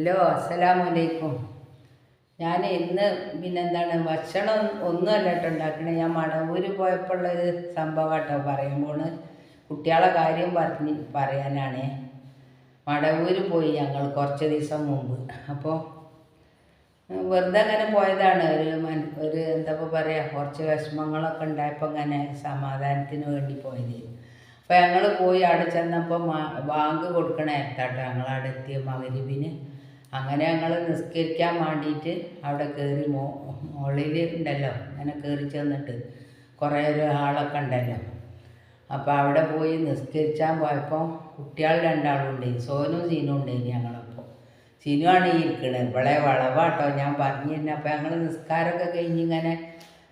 Hello അസ്സലാമലൈക്കും ഞാൻ ഇന്ന് പിന്നെന്താണ് ഭക്ഷണം ഒന്നും കേട്ടോ ഉണ്ടാക്കണേ. ഞാൻ പോയപ്പോൾ പോയപ്പോഴുള്ളൊരു സംഭവം കേട്ടോ പറയുമ്പോൾ കുട്ടികളെ കാര്യം പറഞ്ഞ് പറയാനാണ്. മടവൂര് പോയി ഞങ്ങൾ കുറച്ച് ദിവസം മുമ്പ്. അപ്പോൾ വെറുതെ അങ്ങനെ പോയതാണ്. ഒരു മൻ ഒരു എന്താ പറയുക കുറച്ച് വിഷമങ്ങളൊക്കെ ഉണ്ടായപ്പോൾ അങ്ങനെ സമാധാനത്തിന് വേണ്ടി പോയത്. അപ്പോൾ ഞങ്ങൾ പോയി അവിടെ ചെന്നപ്പോൾ ബാങ്ക് കൊടുക്കണ എത്താട്ടോ ഞങ്ങൾ അവിടെ എത്തിയ മകരിവിന് അങ്ങനെ ഞങ്ങൾ നിസ്കരിക്കാൻ വേണ്ടിയിട്ട് അവിടെ കയറി മോ മുകളിൽ ഉണ്ടല്ലോ. അങ്ങനെ കയറി ചെന്നിട്ട് കുറേ ഒരു ആളൊക്കെ ഉണ്ടല്ലോ. അപ്പോൾ അവിടെ പോയി നിസ്കരിച്ചാൻ പോയപ്പോൾ കുട്ടികൾ രണ്ടാളും സോനും സീനും ഉണ്ടായി ഞങ്ങളപ്പോൾ സിനുവാണ് ഈ ഇരിക്കണത് ഇവിടെ വളവാട്ടോ. ഞാൻ പറഞ്ഞു തന്നെ. അപ്പോൾ ഞങ്ങൾ നിസ്കാരമൊക്കെ കഴിഞ്ഞ് ഇങ്ങനെ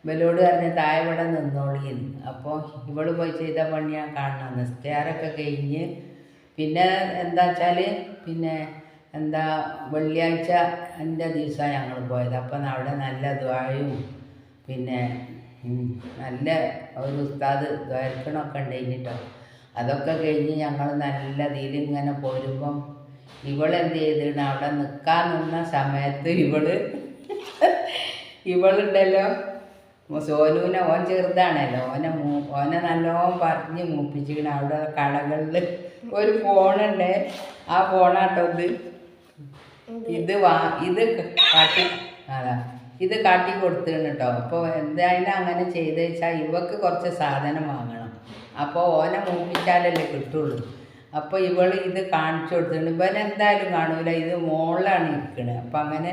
ഇവലോട് പറഞ്ഞ് താഴെ ഇവിടെ നിന്നോളിയിരുന്നു അപ്പോൾ ഇവൾ പോയി ചെയ്ത പണി ഞാൻ കാണണം. നിസ്കാരമൊക്കെ കഴിഞ്ഞ് പിന്നെ എന്താ വെച്ചാൽ പിന്നെ എന്താ വെള്ളിയാഴ്ച എന്റെ ദിവസമാണ് ഞങ്ങൾ പോയത്. അപ്പം അവിടെ നല്ല ദ്വായും പിന്നെ നല്ല ഒരു ഉസ്താദ് ദ്വാരക്കണമൊക്കെ ഉണ്ടായിട്ടോ അതൊക്കെ കഴിഞ്ഞ് ഞങ്ങൾ നല്ല ഇതിൽ ഇങ്ങനെ പോരുമ്പം ഇവളെന്ത് ചെയ്തിരുന്നു? അവിടെ നിൽക്കാൻ നിന്ന സമയത്ത് ഇവൾ ഇവളുണ്ടല്ലോ സോനുവിനെ ഓൻ ചെറുതാണല്ലോ ഓനെ മൂ ഓനെ നല്ലോണം പറഞ്ഞ് മൂപ്പിച്ചിരിക്കണം അവിടെ കടകളിൽ ഒരു ഫോണുണ്ട്. ആ ഫോണാട്ടോ ഇത്. ഇത് വാ ഇത് കാട്ടി അതാ. ഇത് കാട്ടി കൊടുത്തിരുന്നു കേട്ടോ അപ്പോൾ എന്തായാലും അങ്ങനെ ചെയ്ത് വെച്ചാൽ ഇവക്ക് കുറച്ച് സാധനം വാങ്ങണം. അപ്പോൾ ഓനെ മൂപ്പിച്ചാലല്ലേ കിട്ടുള്ളൂ. അപ്പോൾ ഇവൾ ഇത് കാണിച്ചു കൊടുത്തിട്ടുണ്ട്. ഇവൻ എന്തായാലും കാണൂല. ഇത് മോളിലാണ് ഇരിക്കണത് അപ്പം അങ്ങനെ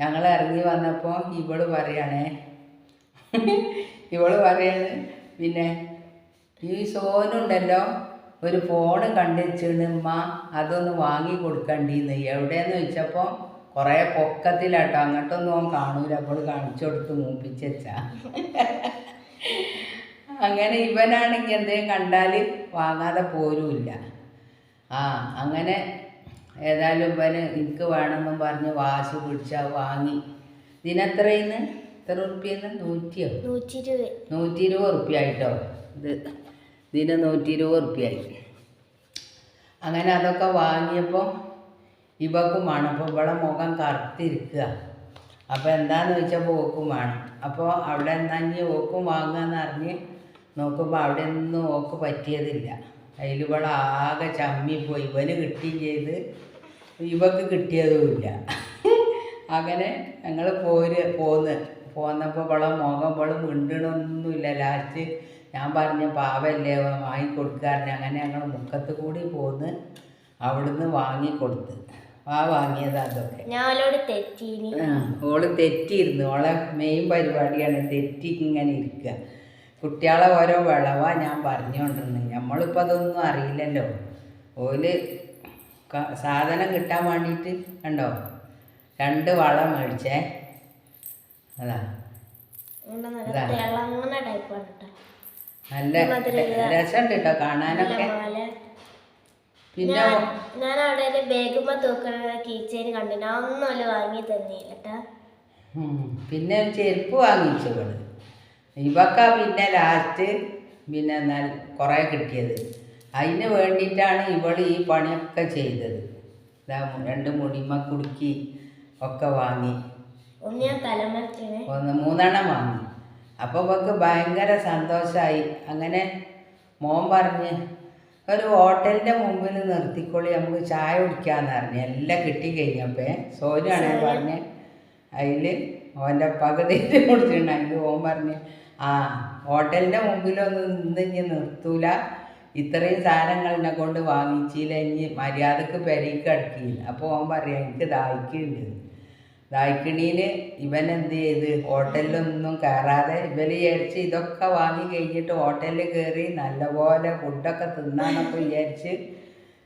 ഞങ്ങൾ ഇറങ്ങി വന്നപ്പോൾ ഇവൾ പറയണേ ഇവൾ പറയാണ് പിന്നെ ഈ സോനുണ്ടല്ലോ ഒരു ഫോൺ കണ്ടുവച്ചിട്ട് ഉമ്മ അതൊന്ന് വാങ്ങി കൊടുക്കണ്ടീന്ന്. എവിടെയെന്ന് ചോദിച്ചപ്പോൾ കുറേ പൊക്കത്തിലാട്ടോ. അങ്ങോട്ടൊന്നും അവൻ കാണൂല. അപ്പോൾ കാണിച്ചു കൊടുത്ത് മൂപ്പിച്ച് അങ്ങനെ ഇവനാണെങ്കിൽ എന്തെങ്കിലും കണ്ടാൽ വാങ്ങാതെ പോരുമില്ല ആ അങ്ങനെ ഏതായാലും ഇവന് എനിക്ക് വേണമെന്നും പറഞ്ഞ് വാശി പിടിച്ചാൽ വാങ്ങി. ഇതിനെത്രയിന്ന് എത്ര ഉറുപ്പിയെന്ന്? നൂറ്റിയോ? നൂറ്റി ഇരുപത് നൂറ്റി ഇരുപത് ഉറുപ്പിയായിട്ടോ ഇത്. ഇതിന് നൂറ്റി ഇരുപത് റുപ്യായി അങ്ങനെ അതൊക്കെ വാങ്ങിയപ്പോൾ ഇവക്കും വേണം. അപ്പോൾ ഇവിടെ മുഖം കറുത്തിരിക്കുക. അപ്പോൾ എന്താന്ന് വെച്ചാൽ ഓക്കും വേണം. അപ്പോൾ അവിടെ എന്താണെങ്കിൽ ഓക്കും വാങ്ങുകയെന്ന് അറിഞ്ഞ് നോക്കുമ്പോൾ അവിടെ ഒന്നും ഓക്ക് പറ്റിയതില്ല. അതിൽ ഇവിടെ ആകെ ചമ്മിപ്പോയി. ഇവന് കിട്ടുകയും ചെയ്ത് ഇവക്ക് കിട്ടിയതുമില്ല അങ്ങനെ ഞങ്ങൾ പോര് പോന്ന്. പോന്നപ്പോൾ ഇവിടെ മുഖം ഇവിടെ മിണ്ടണമൊന്നുമില്ല ലാസ്റ്റ് ഞാൻ പറഞ്ഞു പാവല്ലേ വാങ്ങിക്കൊടുക്കാറിന് അങ്ങനെ ഞങ്ങൾ മുക്കത്ത് കൂടി പോന്ന് അവിടുന്ന് വാങ്ങിക്കൊടുത്ത്. ആ വാങ്ങിയത് അതൊക്കെ. ഓൾ തെറ്റിയിരുന്നു. ഓളെ മെയിൻ പരിപാടിയാണ് തെറ്റി ഇങ്ങനെ ഇരിക്കുക കുട്ടികളെ ഓരോ വിളവാ ഞാൻ പറഞ്ഞുകൊണ്ടിരുന്നത് നമ്മളിപ്പോൾ അതൊന്നും അറിയില്ലല്ലോ. ഓൽ സാധനം കിട്ടാൻ വേണ്ടിയിട്ട് കണ്ടോ? രണ്ട് വളം മേടിച്ചേ. അതാ. ഇവിടെ നല്ല രസം കേട്ടോ രസമുണ്ട് കേട്ടോ കാണാനൊക്കെ പിന്നെ ഞാൻ അവിടെ ഒരു ബേഗുമ്പോ കീച്ചേന് ഒന്നുമല്ല വാങ്ങി തന്നില്ല കേട്ടാ പിന്നെ ഒരു ചെരുപ്പ് വാങ്ങിച്ചു ഇവൾ. ഇവക്ക പിന്നെ ലാസ്റ്റ് പിന്നെ എന്നാൽ കുറേ കിട്ടിയത്. അതിന് വേണ്ടിയിട്ടാണ് ഇവൾ ഈ പണിയൊക്കെ ചെയ്തത്. ഇതാ രണ്ട് മുടിമ കുടുക്കി ഒക്കെ വാങ്ങി. ഒന്ന് മൂന്നെണ്ണം വാങ്ങി. അപ്പോൾ ഇവക്ക് ഭയങ്കര സന്തോഷമായി അങ്ങനെ മോൻ പറഞ്ഞ് ഒരു ഹോട്ടലിന്റെ മുമ്പിൽ നിർത്തിക്കൊള്ളി നമുക്ക് ചായ കുടിക്കാന്ന് പറഞ്ഞു. എല്ലാം കിട്ടിക്കഴിഞ്ഞപ്പേ സോനുവാണേ പറഞ്ഞ് അതിൽ ഓന്റെ പകുതി കൊടുത്തിട്ടുണ്ട്. അതിൽ ഓൻ പറഞ്ഞ് ആ ഹോട്ടലിന്റെ മുമ്പിലൊന്നും നിന്ന് ഇനി നിർത്തൂല. ഇത്രയും സാധനങ്ങൾ എന്നെ കൊണ്ട് വാങ്ങിച്ചില്ല ഇനി മര്യാദയ്ക്ക് പെരയ്ക്ക് അടക്കിയില്ല. അപ്പോൾ ഓൻ പറയാം എനിക്ക് ദാഹിക്കുന്നുണ്ട് ദാഹിക്കണീൽ ഇവൻ എന്ത് ചെയ്ത് ഹോട്ടലിലൊന്നും കയറാതെ ഇവൻ വിചാരിച്ച് ഇതൊക്കെ വാങ്ങി കഴിഞ്ഞിട്ട് ഹോട്ടലിൽ കയറി നല്ലപോലെ ഫുഡൊക്കെ തിന്നാന്നൊക്കെ വിചാരിച്ച്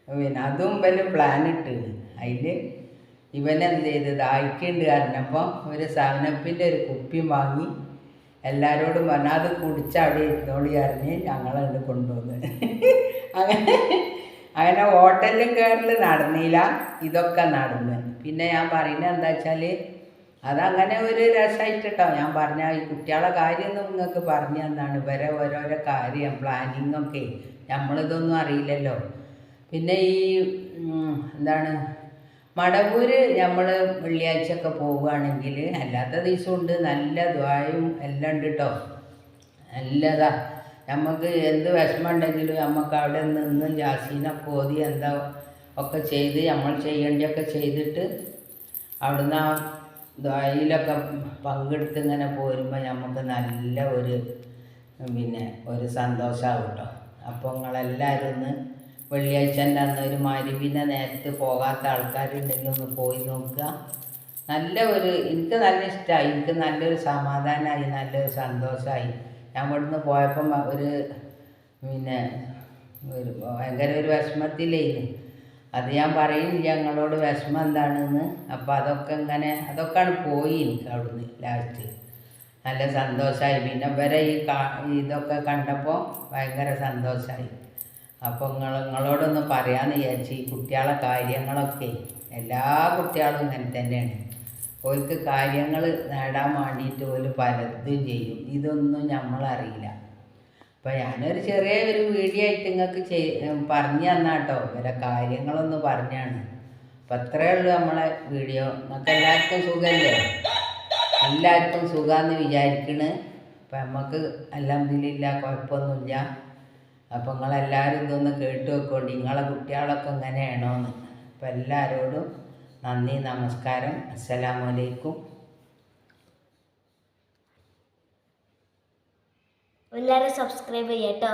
പിന്നെ അതും ഇവന് പ്ലാൻ ഇട്ട് അതിൽ ഇവൻ എന്ത് ചെയ്ത് ദാഹിക്കുന്നുണ്ട് കാരണപ്പോൾ ഒരു സെവനപ്പിന്റെ ഒരു കുപ്പി വാങ്ങി എല്ലാരോടും പറഞ്ഞു അത് കുടിച്ച് അവിടെ ഇരുന്നോളി അറിഞ്ഞ് ഞങ്ങളത് കൊണ്ടുവന്ന്. അങ്ങനെ അങ്ങനെ ഹോട്ടലിൽ കയറൽ നടന്നില്ല. ഇതൊക്കെ നടന്ന്. പിന്നെ ഞാൻ പറയുന്നത് എന്താ വെച്ചാൽ അതങ്ങനെ ഒരു രസമായിട്ടോ ഞാൻ പറഞ്ഞ ഈ കുട്ടികളെ കാര്യമൊന്നും നിങ്ങൾക്ക് പറഞ്ഞു തന്നാണ്. ഇവരെ ഓരോരോ കാര്യം പ്ലാനിങ്ങൊക്കെ നമ്മളിതൊന്നും അറിയില്ലല്ലോ. പിന്നെ ഈ എന്താണ് മടവൂര് നമ്മൾ വെള്ളിയാഴ്ച ഒക്കെ പോവുകയാണെങ്കിൽ അല്ലാത്ത ദിവസമുണ്ട്. നല്ല ദ്വായും എല്ലാം ഉണ്ട് കേട്ടോ നല്ലതാ. നമുക്ക് എന്ത് വിഷമം ഉണ്ടെങ്കിലും നമുക്ക് അവിടെ നിന്നും ജാസീനൊക്കെ ഓതി എന്താ ഒക്കെ ചെയ്ത് നമ്മൾ ചെയ്യേണ്ടിയൊക്കെ ചെയ്തിട്ട് അവിടുന്ന് ആ ദ്വായിലൊക്കെ പങ്കെടുത്ത് ഇങ്ങനെ പോരുമ്പോൾ നമുക്ക് നല്ല ഒരു പിന്നെ ഒരു സന്തോഷമാകും കേട്ടോ അപ്പോൾ നിങ്ങളെല്ലാവരും ഒന്ന് വെള്ളിയാഴ്ചന്റെ അന്ന് ഒരു മരുവിനെ നേരത്തെ പോകാത്ത ആൾക്കാരുണ്ടെങ്കിൽ ഒന്ന് പോയി നോക്കുക. നല്ല ഒരു എനിക്ക് നല്ല ഇഷ്ടമായി എനിക്ക് നല്ലൊരു സമാധാനമായി നല്ലൊരു സന്തോഷമായി ഞാൻ ഇവിടുന്ന് പോയപ്പം ഒരു പിന്നെ ഒരു ഭയങ്കര ഒരു വിഷമത്തിലേന്. അത് ഞാൻ പറയും ഞങ്ങളോട് വിഷമം എന്താണെന്ന്. അപ്പം അതൊക്കെ ഇങ്ങനെ അതൊക്കെയാണ് പോയി എനിക്ക് അവിടുന്ന് ലാസ്റ്റ് നല്ല സന്തോഷമായി പിന്നെ വരെ ഈ കാ ഇതൊക്കെ കണ്ടപ്പോൾ ഭയങ്കര സന്തോഷമായി അപ്പോൾ നിങ്ങൾ നിങ്ങളോടൊന്ന് പറയാമെന്ന് വിചാരിച്ചു ഈ കുട്ടികളെ കാര്യങ്ങളൊക്കെ എല്ലാ കുട്ടികളും ഇങ്ങനെ തന്നെയാണ്. ഓർക്ക് കാര്യങ്ങൾ നേടാൻ വേണ്ടിയിട്ട് ഒരു പലതും ചെയ്യും. ഇതൊന്നും നമ്മളറിയില്ല അപ്പോൾ ഞാനൊരു ചെറിയ ഒരു വീഡിയോ ആയിട്ട് നിങ്ങൾക്ക് പറഞ്ഞു തന്നാട്ടോ. ഇവരെ കാര്യങ്ങളൊന്ന് പറഞ്ഞാണ്. അപ്പം അത്രയേ ഉള്ളൂ നമ്മളെ വീഡിയോ നമുക്ക് എല്ലാവർക്കും സുഖമല്ലേ എല്ലാവർക്കും സുഖമെന്ന് വിചാരിക്കണ്. അപ്പം നമുക്ക് അലഹമില്ല കുഴപ്പമൊന്നുമില്ല അപ്പം നിങ്ങളെല്ലാവരും ഇതൊന്ന് കേട്ട് വെക്കോണ്ട് നിങ്ങളെ കുട്ടികളൊക്കെ ഇങ്ങനെയാണോന്ന്. അപ്പം എല്ലാവരോടും നന്ദി നമസ്കാരം. അസ്സലാമലൈക്കും എല്ലാവരും സബ്സ്ക്രൈബ് ചെയ്യാം കേട്ടോ